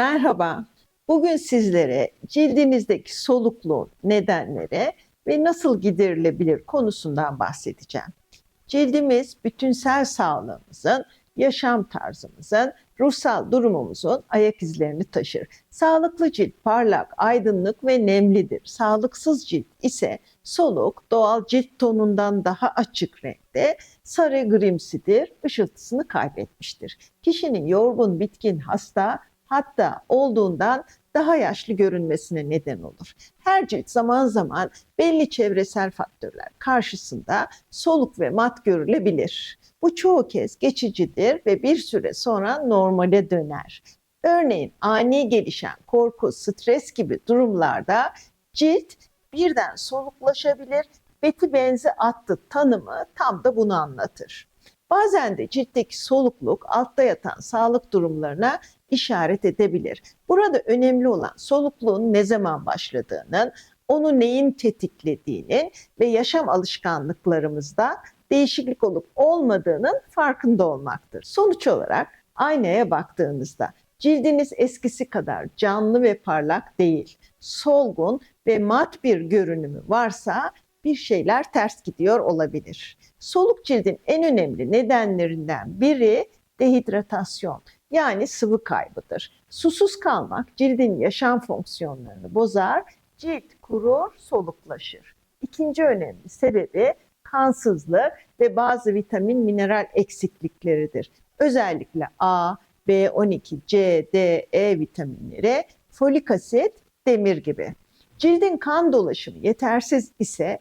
Merhaba. Bugün sizlere cildinizdeki solukluğun nedenleri ve nasıl giderilebilir konusundan bahsedeceğim. Cildimiz bütünsel sağlığımızın, yaşam tarzımızın, ruhsal durumumuzun ayak izlerini taşır. Sağlıklı cilt parlak, aydınlık ve nemlidir. Sağlıksız cilt ise soluk, doğal cilt tonundan daha açık renkte, sarı grimsidir, ışıltısını kaybetmiştir. Kişinin yorgun, bitkin, hasta, hatta olduğundan daha yaşlı görünmesine neden olur. Her cilt zaman zaman belli çevresel faktörler karşısında soluk ve mat görülebilir. Bu çoğu kez geçicidir ve bir süre sonra normale döner. Örneğin ani gelişen korku, stres gibi durumlarda cilt birden soluklaşabilir. Beti benzi attı tanımı tam da bunu anlatır. Bazen de ciltteki solukluk altta yatan sağlık durumlarına işaret edebilir. Burada önemli olan solukluğun ne zaman başladığının, onu neyin tetiklediğinin ve yaşam alışkanlıklarımızda değişiklik olup olmadığının farkında olmaktır. Sonuç olarak aynaya baktığınızda cildiniz eskisi kadar canlı ve parlak değil, solgun ve mat bir görünümü varsa bir şeyler ters gidiyor olabilir. Soluk cildin en önemli nedenlerinden biri dehidratasyon yani sıvı kaybıdır. Susuz kalmak cildin yaşam fonksiyonlarını bozar, cilt kurur, soluklaşır. İkinci önemli sebebi kansızlık ve bazı vitamin mineral eksiklikleridir. Özellikle A, B12, C, D, E vitaminleri, folik asit, demir gibi. Cildin kan dolaşımı yetersiz ise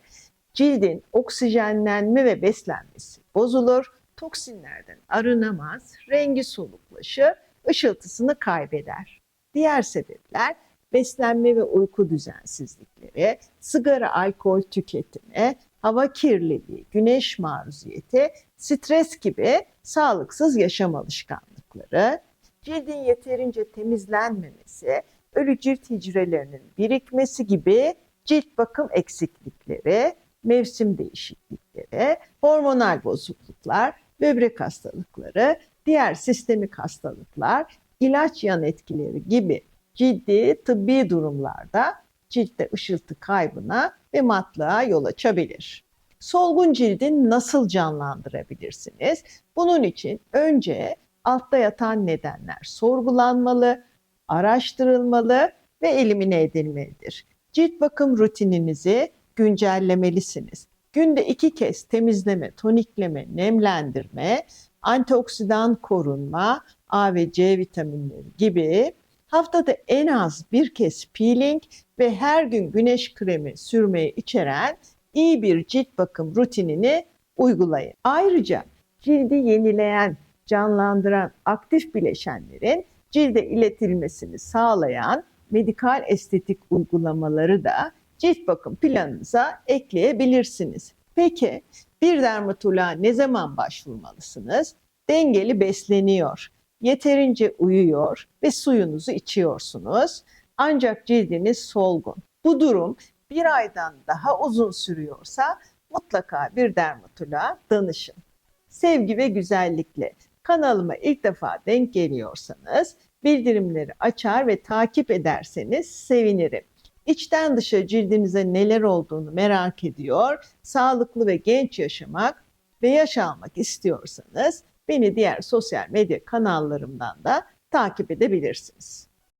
cildin oksijenlenme ve beslenmesi bozulur, toksinlerden arınamaz, rengi soluklaşır, ışıltısını kaybeder. Diğer sebepler beslenme ve uyku düzensizlikleri, sigara, alkol tüketimi, hava kirliliği, güneş maruziyeti, stres gibi sağlıksız yaşam alışkanlıkları, cildin yeterince temizlenmemesi, ölü cilt hücrelerinin birikmesi gibi cilt bakım eksiklikleri, mevsim değişiklikleri, hormonal bozukluklar, böbrek hastalıkları, diğer sistemik hastalıklar, ilaç yan etkileri gibi ciddi tıbbi durumlarda ciltte ışıltı kaybına ve matlığa yol açabilir. Solgun cildi nasıl canlandırabilirsiniz? Bunun için önce altta yatan nedenler sorgulanmalı, araştırılmalı ve elimine edilmelidir. Cilt bakım rutininizi güncellemelisiniz. Günde iki kez temizleme, tonikleme, nemlendirme, antioksidan korunma, A ve C vitaminleri gibi haftada en az bir kez peeling ve her gün güneş kremi sürmeyi içeren iyi bir cilt bakım rutinini uygulayın. Ayrıca cildi yenileyen, canlandıran aktif bileşenlerin cilde iletilmesini sağlayan medikal estetik uygulamaları da cilt bakım planınıza ekleyebilirsiniz. Peki bir dermatoloğa ne zaman başvurmalısınız? Dengeli besleniyor, yeterince uyuyor ve suyunuzu içiyorsunuz. Ancak cildiniz solgun. Bu durum bir aydan daha uzun sürüyorsa mutlaka bir dermatoloğa danışın. Sevgi ve güzellikle kanalıma ilk defa denk geliyorsanız bildirimleri açar ve takip ederseniz sevinirim. İçten dışa cildinize neler olduğunu merak ediyor, sağlıklı ve genç yaşamak ve yaş almak istiyorsanız beni diğer sosyal medya kanallarımdan da takip edebilirsiniz.